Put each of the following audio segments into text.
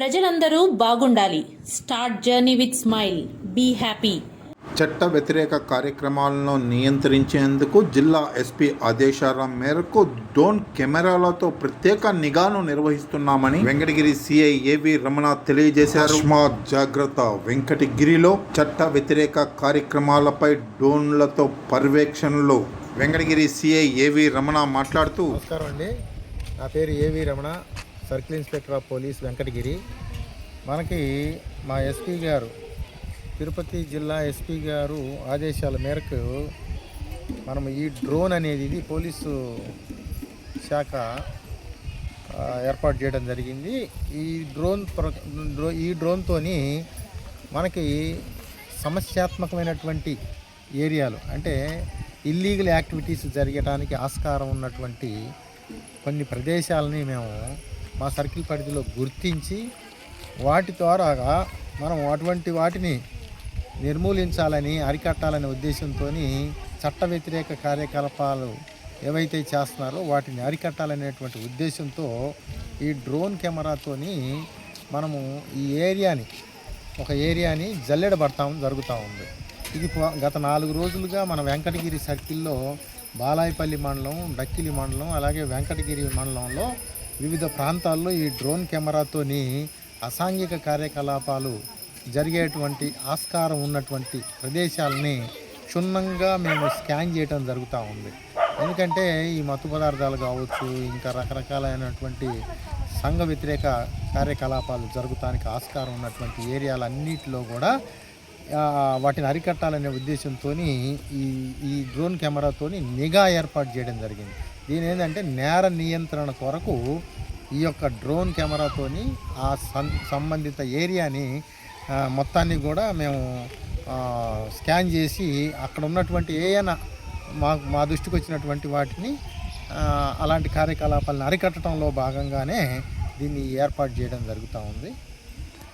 ప్రజలందరూ బాగుండాలి. Start journey with smile. Be happy. చట్ట వ్యతిరేక కార్యక్రమాలను నియంత్రించేందుకు జిల్లా ఎస్పీ ఆదేశాల మేరకు డ్రోన్ కెమెరాలతో ప్రత్యేక నిఘాను నిర్వహిస్తున్నామని వెంకటగిరి సిఐ ఏవి రమణ తెలియజేశారు. స్మార్ట్ జాగ్రత్త వెంకటగిరిలో చట్ట వ్యతిరేక కార్యక్రమాలపై డ్రోన్లతో పర్యవేక్షణలో. వెంకటగిరి సిఐ ఏవి రమణ మాట్లాడుతూ నమస్కారం అండి. నా పేరు A V Ramana. Circle inspector of police Venkatagiri. మనకి మా ఎస్పీ గారు తిరుపతి జిల్లా ఎస్పీ గారు ఆదేశాల మేరకు మనం ఈ డ్రోన్ అనేది ఇది పోలీసు శాఖ ఏర్పాటు చేయడం జరిగింది. ఈ డ్రోన్ ప్ర- డ్రో- ఈ డ్రోన్తోని మనకి సమస్యాత్మకమైనటువంటి ఏరియాలు అంటే ఇల్లీగల్ యాక్టివిటీస్ జరగడానికి ఆస్కారం ఉన్నటువంటి కొన్ని ప్రదేశాలని మేము మా సర్కిల్ పరిధిలో గుర్తించి వాటి ద్వారా మనం అటువంటి వాటిని నిర్మూలించాలని అరికట్టాలనే ఉద్దేశంతో చట్ట వ్యతిరేక కార్యకలాపాలు ఏవైతే చేస్తున్నారో వాటిని అరికట్టాలనేటువంటి ఉద్దేశంతో ఈ డ్రోన్ కెమెరాతోని మనము ఈ ఏరియాని ఒక ఏరియాని జల్లెడబడతాం జరుగుతూ ఉంది. ఇది గత నాలుగు రోజులుగా మన వెంకటగిరి సర్కిల్లో బాలాయపల్లి మండలం డక్కిలి మండలం అలాగే వెంకటగిరి మండలంలో వివిధ ప్రాంతాల్లో ఈ డ్రోన్ కెమెరాతోని అసాంఘిక కార్యకలాపాలు జరిగేటువంటి ఆస్కారం ఉన్నటువంటి ప్రదేశాలని క్షుణ్ణంగా మేము స్కాన్ చేయడం జరుగుతూ ఉంది. ఎందుకంటే ఈ మత్తు పదార్థాలు కావచ్చు ఇంకా రకరకాలైనటువంటి సంఘ వ్యతిరేక కార్యకలాపాలు జరుగుతానికి ఆస్కారం ఉన్నటువంటి ఏరియాలన్నిటిలో కూడా వాటిని అరికట్టాలనే ఉద్దేశంతో ఈ ఈ డ్రోన్ కెమెరాతోని నిఘా ఏర్పాటు చేయడం జరిగింది. దీని ఏంటంటే నేర నియంత్రణ కొరకు ఈ యొక్క డ్రోన్ కెమెరాతోని ఆ సంబంధిత ఏరియాని మొత్తాన్ని కూడా మేము స్కాన్ చేసి అక్కడ ఉన్నటువంటి ఏయైనా మా మా దృష్టికి వచ్చినటువంటి వాటిని అలాంటి కార్యకలాపాలను అరికట్టడంలో భాగంగానే దీన్ని ఏర్పాటు చేయడం జరుగుతూ ఉంది.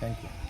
Thank you